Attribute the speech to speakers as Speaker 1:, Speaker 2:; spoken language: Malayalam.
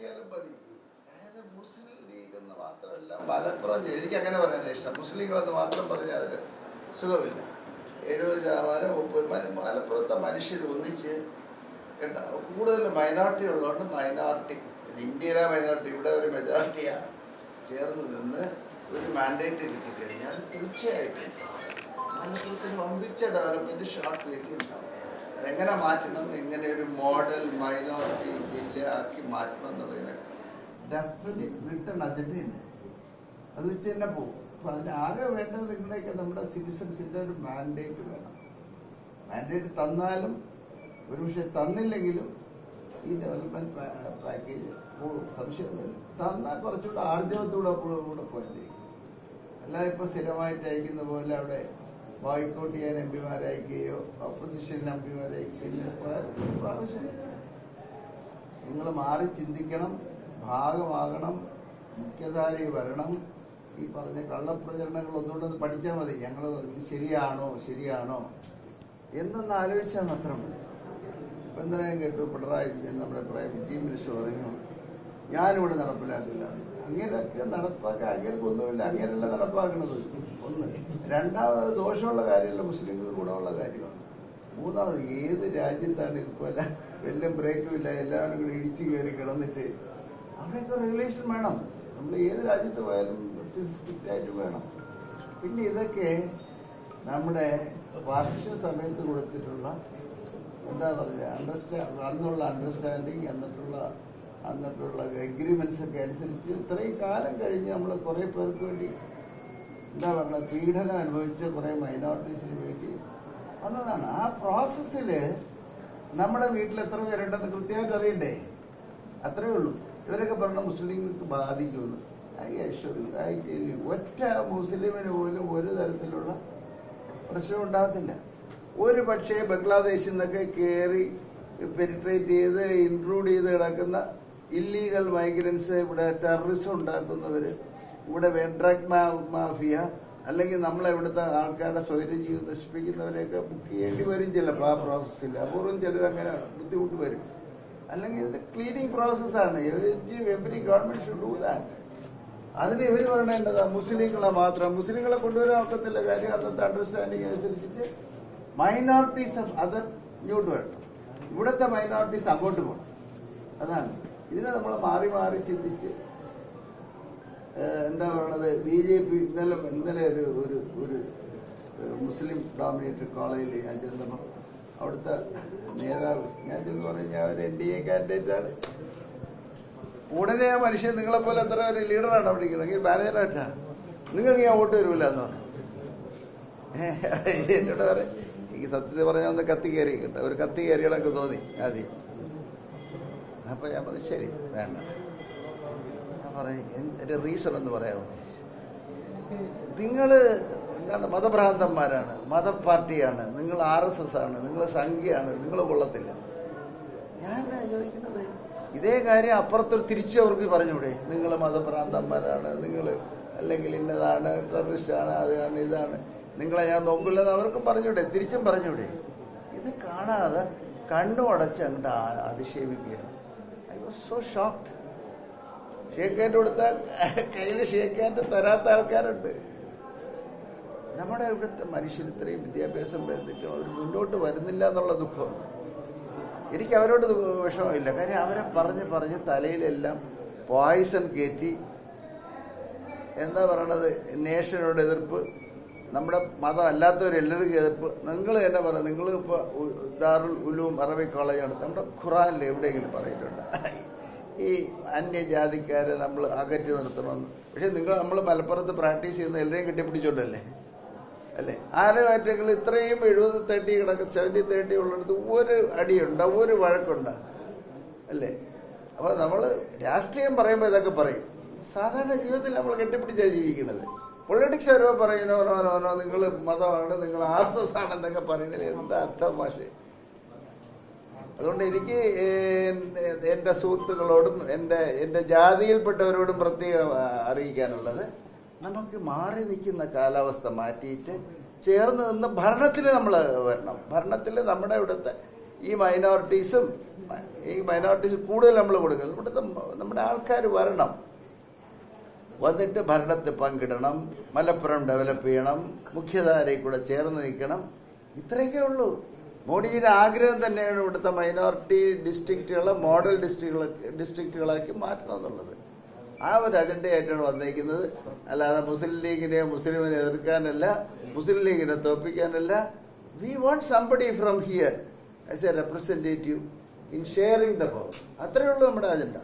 Speaker 1: ഉണ്ടാക്കിയാലും മതി. അതായത് മുസ്ലിം ലീഗ് എന്ന് മാത്രമല്ല മലപ്പുറം എനിക്ക് അങ്ങനെ പറയാനാണ് ഇഷ്ടം. മുസ്ലിങ്ങളെന്ന് മാത്രം പറഞ്ഞാൽ അതിന് സുഖമില്ല. എഴുപത് ശതമാനം മുപ്പത് മലപ്പുറത്തെ മനുഷ്യർ ഒന്നിച്ച് കേട്ടോ കൂടുതൽ മൈനോറിറ്റി ഉള്ളതുകൊണ്ട് മൈനോറിറ്റി. ഇന്ത്യയിലെ മൈനോറിറ്റി ഇവിടെ ഒരു മെജോറിറ്റിയാണ് ചേർന്ന് നിന്ന് ഒരു മാൻഡേറ്റ് കിട്ടിക്കഴിഞ്ഞാൽ തീർച്ചയായിട്ടും മലപ്പുറത്തിന് വമ്പിച്ച ഡെവലപ്മെന്റ് ഷോർട്ട് പീരീഡിൽ ഉണ്ടാവും അതെങ്ങനെ മാറ്റണം? എങ്ങനെ ഒരു മോഡൽ മൈനോറിറ്റി ജില്ല ആക്കി മാറ്റണം എന്നുള്ളതിന് ഡെഫിനറ്റ് റിട്ടേൺ അജണ്ടയുണ്ട് അത് വെച്ച് തന്നെ പോകും. അപ്പൊ അതിന് ആകെ വേണ്ടത് നിങ്ങളെയൊക്കെ നമ്മുടെ സിറ്റിസൺസിന്റെ ഒരു മാൻഡേറ്റ് വേണം. മാൻഡേറ്റ് തന്നാലും ഒരു പക്ഷേ തന്നില്ലെങ്കിലും ഈ ഡെവലപ്മെന്റ് പാക്കേജ് സംശയം തന്നാൽ കുറച്ചുകൂടെ ആർജവത്തോടെ കൂടെ പോയിരിക്കും അല്ല ഇപ്പൊ സ്ഥിരമായിട്ട് അയക്കുന്ന പോലെ അവിടെ ബോയ്ക്കോട്ട് ചെയ്യാൻ എം പിമാരെ അയക്കുകയോ ഓപ്പോസിഷൻ എം പിമാരെ അയക്കുകയോ നിങ്ങൾ മാറി ചിന്തിക്കണം ഭാഗമാകണം മുഖ്യധാരി വരണം. ഈ പറഞ്ഞ കള്ളപ്രചരണങ്ങൾ ഒന്നുകൊണ്ടത് ഒന്ന് പഠിച്ചാൽ മതി. ഞങ്ങൾ ശരിയാണോ? ശരിയാണോ? എന്നൊന്ന് ആലോചിച്ചാൽ മാത്രം മതി. ഇപ്പം ഇന്നലെ ഞാൻ കേട്ടു പിണറായി വിജയൻ നമ്മുടെ പ്രൈം ചീഫ് മിനിസ്റ്റർ പറഞ്ഞു ഞാനിവിടെ നടപ്പിലാക്കില്ല. അങ്ങനെയൊക്കെ നടപ്പാക്കുക അങ്ങനെയൊക്കെ ഒന്നുമില്ല അങ്ങനെയല്ല നടപ്പാക്കുന്നത് ഒന്ന്. രണ്ടാമത് ദോഷമുള്ള കാര്യമല്ല മുസ്ലിങ്ങൾക്ക് ഗുണമുള്ള കാര്യമാണ്. മൂന്നാമത് ഏത് രാജ്യത്താണ് ഇതുപോലെ വല്ല ബ്രേക്കും ഇല്ല എല്ലാവരും കൂടി ഇടിച്ചു കയറി കിടന്നിട്ട് അവിടെയൊക്കെ റെഗുലേഷൻ വേണം. നമ്മൾ ഏത് രാജ്യത്ത് പോയാലും സ്ട്രിക്റ്റ് ആയിട്ട് വേണം. പിന്നെ ഇതൊക്കെ നമ്മുടെ പാർട്ടിഷൻ സമയത്ത് കൊടുത്തിട്ടുള്ള എന്താ പറയുക അണ്ടർസ്റ്റാൻഡ് അന്നുള്ള അണ്ടർസ്റ്റാൻഡിങ് എന്നിട്ടുള്ള എന്നിട്ടുള്ള എഗ്രിമെന്റ്സ് അനുസരിച്ച് ഇത്രയും കാലം കഴിഞ്ഞ് നമ്മൾ കുറേ പേർക്ക് വേണ്ടി എന്താ പറയുക പീഡനം അനുഭവിച്ച കുറേ മൈനോറിറ്റീസിന് വേണ്ടി വന്നതാണ്. ആ പ്രോസസ്സിൽ നമ്മുടെ വീട്ടിൽ എത്ര പേരുണ്ടെന്ന് കൃത്യമായിട്ട് അറിയണ്ടേ? അത്രേ ഉള്ളൂ. ഇവരൊക്കെ പറഞ്ഞ മുസ്ലിങ്ങൾക്ക് ബാധിക്കുമെന്ന്. ഒറ്റ മുസ്ലിമിന് പോലും ഒരു തരത്തിലുള്ള പ്രശ്നം ഉണ്ടാകത്തില്ല. ഒരു പക്ഷേ ബംഗ്ലാദേശിൽ നിന്നൊക്കെ കയറി പെനിട്രേറ്റ് ചെയ്ത് ഇൻക്ലൂഡ് ചെയ്ത് കിടക്കുന്ന ഇല്ലീഗൽ മൈഗ്രൻസ് ഇവിടെ ടെററിസം ഉണ്ടാക്കുന്നവര് ഇവിടെ ഡ്രഗ് മാഫിയ അല്ലെങ്കിൽ നമ്മളെ ഇവിടുത്തെ ആൾക്കാരുടെ സ്വൈരജീവിതം നശിപ്പിക്കുന്നവരെയൊക്കെ ബുക്ക് ചെയ്യേണ്ടി വരും ചിലപ്പോൾ ആ പ്രോസസ്സിൽ അപൂർവം ചിലർ അങ്ങനെ ബുദ്ധിമുട്ട് വരും. അല്ലെങ്കിൽ ഇതിന്റെ ക്ലീനിങ് പ്രോസസ്സാണ് every government should do that അതിന് ഇവർ പറയേണ്ടതാ മുസ്ലിങ്ങളെ മാത്രം. മുസ്ലിങ്ങളെ കൊണ്ടുവരാൻ ഒക്കത്തില്ല. കാര്യം അന്നത്തെ അണ്ടർസ്റ്റാൻഡിങ് അനുസരിച്ചിട്ട് മൈനോറിറ്റീസ് അതർ ഇങ്ങോട്ട് വരണം. ഇവിടുത്തെ മൈനോറിറ്റീസ് അങ്ങോട്ട് പോകണം. അതാണ്. ഇതിനെ നമ്മൾ മാറി മാറി ചിന്തിച്ച് എന്താ പറയണത്? ബി ജെ പി ഇന്നലെ ഇന്നലെ ഒരു ഒരു ഒരു മുസ്ലിം ഡോമിനേറ്റഡ് കോളേജിൽ ഞാൻ ചെന്നപ്പോൾ അവിടുത്തെ നേതാവ്. ഞാൻ ചെന്ന് പറഞ്ഞു ഞാൻ ഒരു എൻ ഡി എ കാൻഡിഡേറ്റ് ആണ്. ഉടനെ ആ മനുഷ്യൻ നിങ്ങളെപ്പോലെ എത്ര ഒരു ലീഡറാണ് അവിടെ ഇരിക്കുന്നത്? മാനേജറായിട്ടാണ് നിങ്ങൾക്ക് ഞാൻ വോട്ട് തരൂല എന്ന് പറഞ്ഞു. എന്നോട് പറയാം എനിക്ക് സത്യത്തിൽ പറഞ്ഞാൽ ഒന്ന് കത്തി കയറി ഒരു കത്തി കയറിയതൊക്കെ തോന്നി ആദ്യം. അപ്പൊ ഞാൻ പറഞ്ഞു ശരി വേണ്ട. ഞാൻ പറയും എന്റെ റീസൺ എന്ന് പറയാമോ? നിങ്ങൾ എന്താണ് മതഭ്രാന്തന്മാരാണ് മത പാർട്ടിയാണ് നിങ്ങൾ ആർ എസ് എസ് ആണ് നിങ്ങൾ സംഖ്യയാണ് നിങ്ങൾ കൊള്ളത്തില്ല. ഞാൻ ചോദിക്കുന്നത്? ഇതേ കാര്യം അപ്പുറത്തൊരു തിരിച്ചു അവർക്ക് പറഞ്ഞൂടെ നിങ്ങൾ മതഭ്രാന്തന്മാരാണ് നിങ്ങൾ അല്ലെങ്കിൽ ഇന്നതാണ് ടെററിസ്റ്റാണ് അതാണ് ഇതാണ്. നിങ്ങളെ ഞാൻ നോക്കില്ലെന്ന് അവർക്കും പറഞ്ഞൂടെ തിരിച്ചും പറഞ്ഞൂടെ. ഇത് കാണാതെ കണ്ണു അടച്ച് അങ്ങോട്ട് അതിശയിപ്പിക്കുകയാണ് I was so shocked shake hand കൊടുത്താൽ കയ്യിൽ ഷേക്ക് ഹാൻഡ് തരാത്ത ആൾക്കാരുണ്ട്. നമ്മുടെ ഇവിടുത്തെ മനുഷ്യർ ഇത്രയും വിദ്യാഭ്യാസം വരുന്നിട്ടും അവർ മുന്നോട്ട് വരുന്നില്ല എന്നുള്ള ദുഃഖമുണ്ട് എനിക്ക് അവരോട് വിഷമമില്ല. കാര്യം അവരെ പറഞ്ഞ് പറഞ്ഞ് തലയിലെല്ലാം പോയിസൺ കയറ്റി എന്താ പറയണത്? നേഷനോട് എതിർപ്പ്. നമ്മുടെ മതം അല്ലാത്തവരെല്ലാവരും ചെയ്തപ്പോൾ നിങ്ങൾ തന്നെ പറയാം നിങ്ങൾ ഇപ്പോൾ ദാറുൽ ഉലൂം അറബി കോളേജ് നടത്തും നമ്മുടെ ഖുറാനിൽ എവിടെയെങ്കിലും പറഞ്ഞിട്ടുണ്ട് ഈ അന്യജാതിക്കാരെ നമ്മൾ അകറ്റി നിർത്തണമെന്ന് പക്ഷേ നിങ്ങൾ നമ്മൾ മലപ്പുറത്ത് പ്രാക്ടീസ് ചെയ്യുന്ന എല്ലാവരെയും കെട്ടിപ്പിടിച്ചോണ്ടല്ലേ? അല്ലേ? ആരുമായിട്ടെങ്കിലും ഇത്രയും എഴുപത് തേർട്ടി കിടക്ക സെവന്റി തേർട്ടി ഉള്ളിടത്ത് ഒരു അടിയുണ്ട ഒരു വഴക്കുണ്ട. അല്ലേ? അപ്പോൾ നമ്മൾ രാഷ്ട്രീയം പറയുമ്പോൾ ഇതൊക്കെ പറയും. സാധാരണ ജീവിതത്തിൽ നമ്മൾ കെട്ടിപ്പിടിച്ചാണ് ജീവിക്കുന്നത് പൊളിറ്റിക്സ് വരുമ്പോൾ പറയുന്നോ നോ നോ നിങ്ങൾ മതമാണ് നിങ്ങൾ ആർ എസ് എസ് ആണെന്നൊക്കെ പറയുന്നത് എന്താ അർത്ഥം മാഷേ? അതുകൊണ്ട് എനിക്ക് എന്റെ സുഹൃത്തുക്കളോടും എന്റെ എന്റെ ജാതിയിൽപ്പെട്ടവരോടും പ്രത്യേകം അറിയിക്കാനുള്ളത് നമുക്ക് മാറി നിൽക്കുന്ന കാലാവസ്ഥ മാറ്റിയിട്ട് ചേർന്ന് നിന്ന് ഭരണത്തിൽ നമ്മൾ വരണം. ഭരണത്തിൽ നമ്മുടെ ഇവിടുത്തെ ഈ മൈനോറിറ്റീസും ഈ മൈനോറിറ്റീസ് കൂടുതൽ നമ്മൾ കൊടുക്കണം. ഇവിടുത്തെ നമ്മുടെ ആൾക്കാർ വരണം. വന്നിട്ട് ഭരണത്തിൽ പങ്കിടണം മലപ്പുറം ഡെവലപ്പ് ചെയ്യണം മുഖ്യധാരയിൽ കൂടെ ചേർന്ന് നിൽക്കണം. ഇത്രയൊക്കെ ഉള്ളൂ. മോഡിജിയുടെ ആഗ്രഹം തന്നെയാണ് ഇവിടുത്തെ മൈനോറിറ്റി ഡിസ്ട്രിക്റ്റുകളെ മോഡൽ ഡിസ്ട്രിക്റ്റുകൾ ഡിസ്ട്രിക്റ്റുകളാക്കി മാറ്റണം എന്നുള്ളത് ആ ഒരു അജണ്ടയായിട്ടാണ് വന്നിരിക്കുന്നത്. അല്ലാതെ മുസ്ലിം ലീഗിനെ മുസ്ലിമിനെ എതിർക്കാനല്ല മുസ്ലിം ലീഗിനെ തോപ്പിക്കാനല്ല we want somebody from here as a representative in sharing the power അത്രയേ ഉള്ളൂ നമ്മുടെ അജണ്ട